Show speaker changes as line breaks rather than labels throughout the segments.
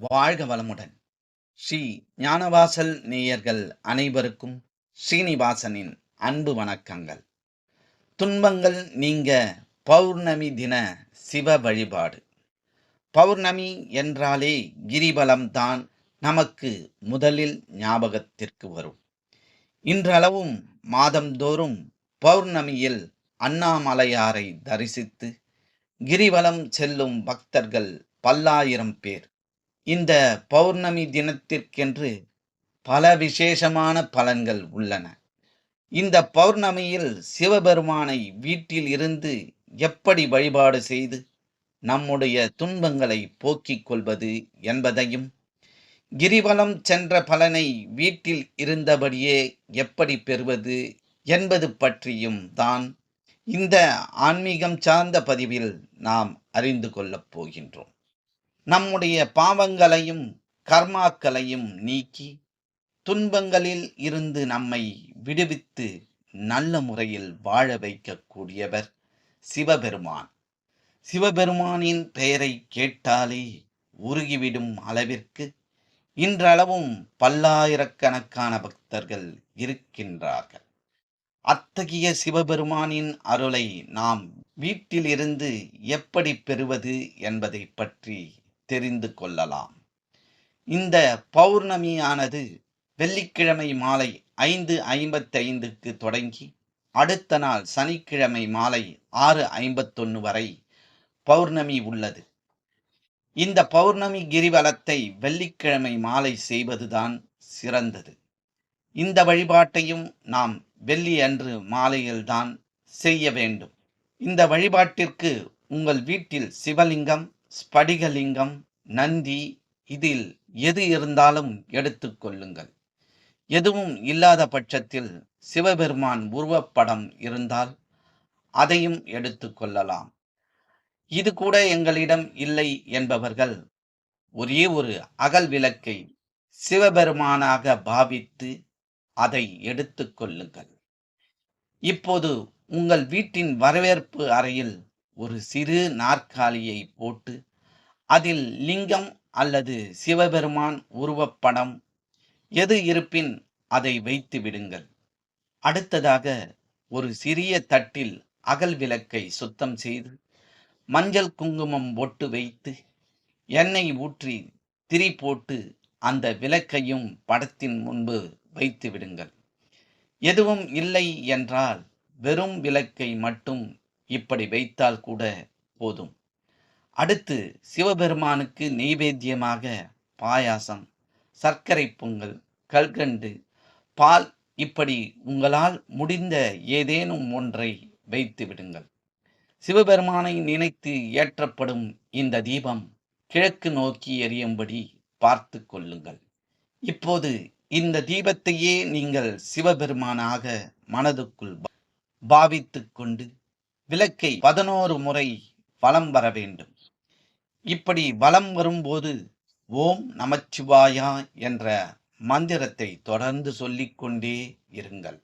வாழ்க வளமுடன். ஸ்ரீ ஞானவாசல் நேயர்கள் அனைவருக்கும் ஸ்ரீனிவாசனின் அன்பு வணக்கங்கள். துன்பங்கள் நீங்க பௌர்ணமி தின சிவ வழிபாடு. பௌர்ணமி என்றாலே கிரிவலம்தான் நமக்கு முதலில் ஞாபகத்திற்கு வரும். இன்றளவும் மாதந்தோறும் பௌர்ணமியில் அண்ணாமலையாரை தரிசித்து கிரிவலம் செல்லும் பக்தர்கள் பல்லாயிரம் பேர். இந்த பௌர்ணமி தினத்திற்கென்று பல விசேஷமான பலன்கள் உள்ளன. இந்த பௌர்ணமியில் சிவபெருமானை வீட்டில் இருந்து எப்படி வழிபாடு செய்து நம்முடைய துன்பங்களை போக்கிக் கொள்வது என்பதையும் கிரிவலம் சென்ற பலனை வீட்டில் இருந்தபடியே எப்படி பெறுவது என்பது பற்றியும் தான் இந்த ஆன்மீகம் சார்ந்த பதிவில் நாம் அறிந்து கொள்ளப் போகின்றோம். நம்முடைய பாவங்களையும் கர்மாக்களையும் நீக்கி துன்பங்களில் இருந்து நம்மை விடுவித்து நல்ல முறையில் வாழ வைக்கக்கூடியவர் சிவபெருமான். சிவபெருமானின் பெயரை கேட்டாலே உருகிவிடும் அளவிற்கு இன்றளவும் பல்லாயிரக்கணக்கான பக்தர்கள் இருக்கின்றார்கள். அத்தகைய சிவபெருமானின் அருளை நாம் வீட்டிலிருந்து எப்படி பெறுவது என்பதை பற்றி தெரிந்து கொள்ளலாம். இந்த பௌர்ணமியானது வெள்ளிக்கிழமை மாலை ஐந்து ஐம்பத்தைந்துக்கு தொடங்கி அடுத்த நாள் சனிக்கிழமை மாலை ஆறு ஐம்பத்தொன்று வரை பௌர்ணமி உள்ளது. இந்த பௌர்ணமி கிரிவலத்தை வெள்ளிக்கிழமை மாலை செய்வதுதான் சிறந்தது. இந்த வழிபாட்டையும் நாம் வெள்ளி அன்று மாலையில்தான் செய்ய வேண்டும். இந்த வழிபாட்டிற்கு உங்கள் வீட்டில் சிவலிங்கம் ஸ்படிகலிங்கம் நந்தி இதில் எது இருந்தாலும் எடுத்துக்கொள்ளுங்கள் எதுவும் இல்லாத பட்சத்தில் சிவபெருமான் உருவப்படம் இருந்தால் அதையும் எடுத்துக்கொள்ளலாம் இது கூட எங்களிடம் இல்லை என்பவர்கள் ஒரே ஒரு அகல் விளக்கை சிவபெருமானாக பாவித்து அதை எடுத்துக்கொள்ளுங்கள் இப்போது உங்கள் வீட்டின் வரவேற்பு அறையில் ஒரு சிறு நாற்காலியை போட்டு அதில் லிங்கம் அல்லது சிவபெருமான் உருவப்படம் எது இருப்பின் அதை வைத்து விடுங்கள். அடுத்ததாக ஒரு சிறிய தட்டில் அகல் விளக்கை சுத்தம் செய்து மஞ்சள் குங்குமம் ஒட்டு வைத்து எண்ணெய் ஊற்றி திரி போட்டு அந்த விளக்கையும் படத்தின் முன்பு வைத்து விடுங்கள். எதுவும் இல்லை என்றால் வெறும் விளக்கை மட்டும் இப்படி வைத்தால் கூட போதும். அடுத்து சிவபெருமானுக்கு நெய்வேத்தியமாக பாயாசம் சர்க்கரை பொங்கல் கல்கண்டு பால் இப்படி உங்களால் முடிந்த ஏதேனும் ஒன்றை வைத்து விடுங்கள். சிவபெருமானை நினைத்து ஏற்றப்படும் இந்த தீபம் கிழக்கு நோக்கி எரியும்படி பார்த்து கொள்ளுங்கள். இப்போது இந்த தீபத்தையே நீங்கள் சிவபெருமானாக மனதுக்குள் பாவித்து கொண்டு விளக்கை பதினோரு முறை வலம் வர வேண்டும். இப்படி வலம் வரும்போது ஓம் நமச்சிவாயா என்ற மந்திரத்தை தொடர்ந்து சொல்லிக்கொண்டே இருங்கள்.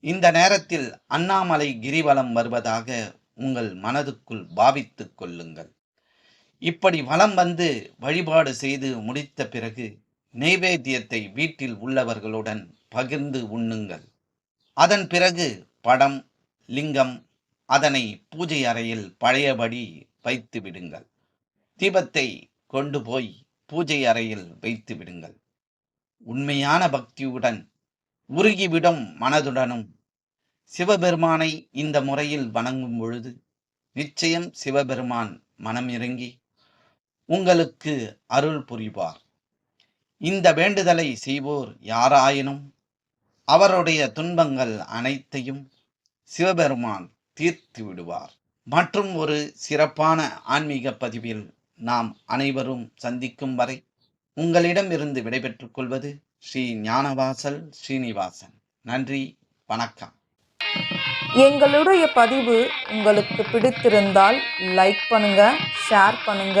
இந்த நேரத்தில் அண்ணாமலை கிரிவலம் வருவதாக உங்கள் மனதுக்குள் பாவித்துக் கொள்ளுங்கள். இப்படி வலம் வந்து வழிபாடு செய்து முடித்த பிறகு நெய்வேத்தியத்தை வீட்டில் உள்ளவர்களுடன் பகிர்ந்து உண்ணுங்கள். அதன் பிறகு படம் லிங்கம் அதனை பூஜை அறையில் பழையபடி வைத்து விடுங்கள். தீபத்தை கொண்டு போய் பூஜை அறையில் வைத்து விடுங்கள். உண்மையான பக்தியுடன் உருகிவிடும் மனதுடனும் சிவபெருமானை இந்த முறையில் வணங்கும் பொழுது நிச்சயம் சிவபெருமான் மனம் இறங்கி உங்களுக்கு அருள் புரிவார். இந்த வேண்டுதலை செய்வோர் யாராயினும் அவருடைய துன்பங்கள் அனைத்தையும் சிவபெருமான் தீர்த்து விடுவார். மற்றும் ஒரு சிறப்பான ஆன்மீக பதிவில் நாம் அனைவரும் சந்திக்கும் வரை உங்களிடம் இருந்து விடைபெற்றுக் கொள்வது ஸ்ரீ ஞானவாசல் ஸ்ரீனிவாசன். நன்றி வணக்கம்.
எங்களுடைய பதிவு உங்களுக்கு பிடித்திருந்தால் லைக் பண்ணுங்க ஷேர் பண்ணுங்க